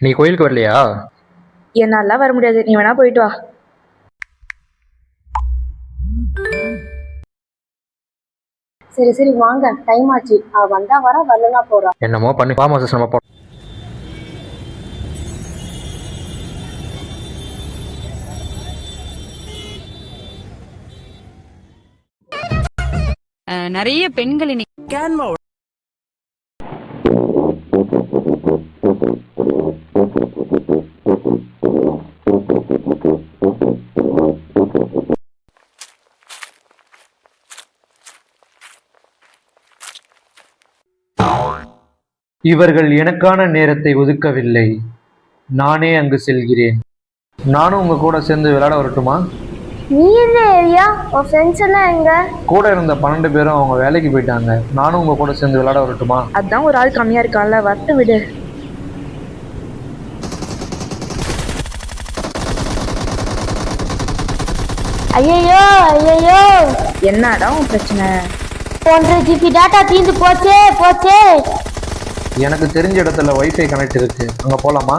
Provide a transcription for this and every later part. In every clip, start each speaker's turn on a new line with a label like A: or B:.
A: நீ கோயிலுக்கு வரலையா?
B: என்னாலாம் வர முடியாது. நீ வேணா போயிட்டு வா.
C: சரி சரி வாங்க. டைம் ஆச்சு. அவ வந்தா வர வரலனா போறா.
A: என்னமோ பண்ணி. ஃபார்ம் ஹவுசஸ் நம்ம போ
D: நிறைய பெண்கள் இன்னைக்கு
A: இவர்கள் எனக்கான நேரத்தை ஒதுக்கவில்லை. நானே அங்கு செல்கிறேன். நானும் உங்க கூட சேர்ந்து விளையாட வரட்டுமா?
C: நீ இந்த ஏரியா? உன் ஃப்ரெண்ட்ஸ் எல்லாம் எங்க?
A: கூட இருந்த பன்னெண்டு பேரும் அவங்க வேலைக்கு போயிட்டாங்க. நானும் உங்க கூட சேர்ந்து விளையாட வரட்டுமா?
B: அதான் ஒரு ஆள் கம்மியா இருக்கான்ல வரட்டு விடு.
C: ஐயோ ஐயோ
B: என்னடா உன் பிரச்சனை?
C: ஒன்றரை ஜிபி டாட்டா தீந்து போச்சே போச்சே.
A: எனக்கு தெரிஞ்ச இடத்துல வைஃபை கனெக்ட் இருக்கு. அங்க போலாமா?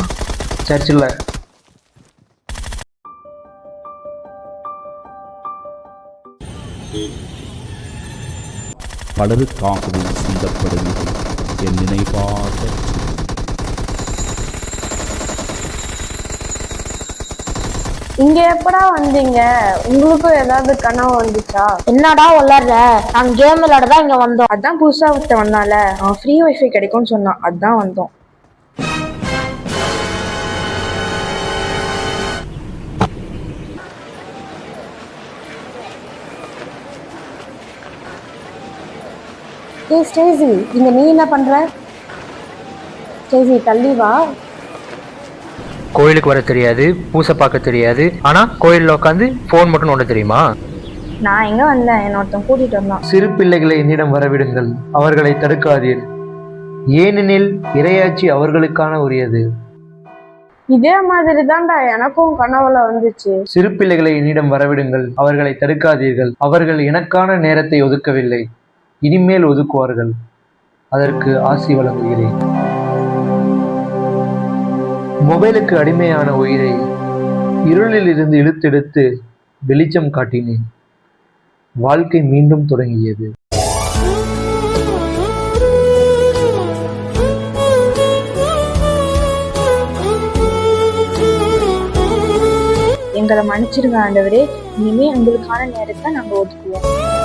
A: சர்ச்சில்
E: பலருக்காகவும் சிந்தப்படுகிறது என் நினைவாக
C: இங்க எப்படா வந்தீங்க? உங்களுக்கும் ஏதாவது கனவு வந்துச்சா? என்னடா விளாடுற நாங்க கேம் விளையாட தான் இங்க வந்தோம்.
B: அதான் புதுசா ஒருத்தன் வந்தான்ல அவன் ஃப்ரீ வைஃபை கிடைக்கும்னு சொன்னான். அதான் வந்தோம்.
C: ஏய் ஸ்டேசி இங்க நீ என்ன பண்ற? ஸ்டேசி தள்ளி வா.
A: கோயிலுக்கு வர தெரியாது பூசை பார்க்க தெரியாது. ஆனா கோயிலில் உட்காந்து ஃபோன் மட்டும் நோண்ட தெரியுமா?
B: நான் எங்க வந்தேன்? என்ன ஒருத்தன் கூட்டிட்டு வந்தான்.
A: சிறு பிள்ளைகளை என்னிடம் வரவிடுங்கள். அவர்களை தடுக்காதீர். ஏனெனில் இரையாட்சி அவர்களுக்கான உரியது.
C: இதே மாதிரி தான்டா எனக்கும் கனவுல வந்துச்சு.
A: சிறு பிள்ளைகளை என்னிடம் வரவிடுங்கள். அவர்களை தடுக்காதீர்கள். அவர்கள் எனக்கான நேரத்தை ஒதுக்கவில்லை. இனிமேல் ஒதுக்குவார்கள். அதற்கு ஆசி வழங்குகிறேன். மொபைலுக்கு அடிமையான உயிரை இருளில் இருந்து இழுத்தெடுத்து வெளிச்சம் காட்டினேன். வாழ்க்கை மீண்டும் தொடங்கியது.
B: எங்களை மன்னிச்சிருங்க ஆண்டவரே. இனிமே உங்களுக்கான நேரத்தை நாங்கள் ஒதுக்குவோம்.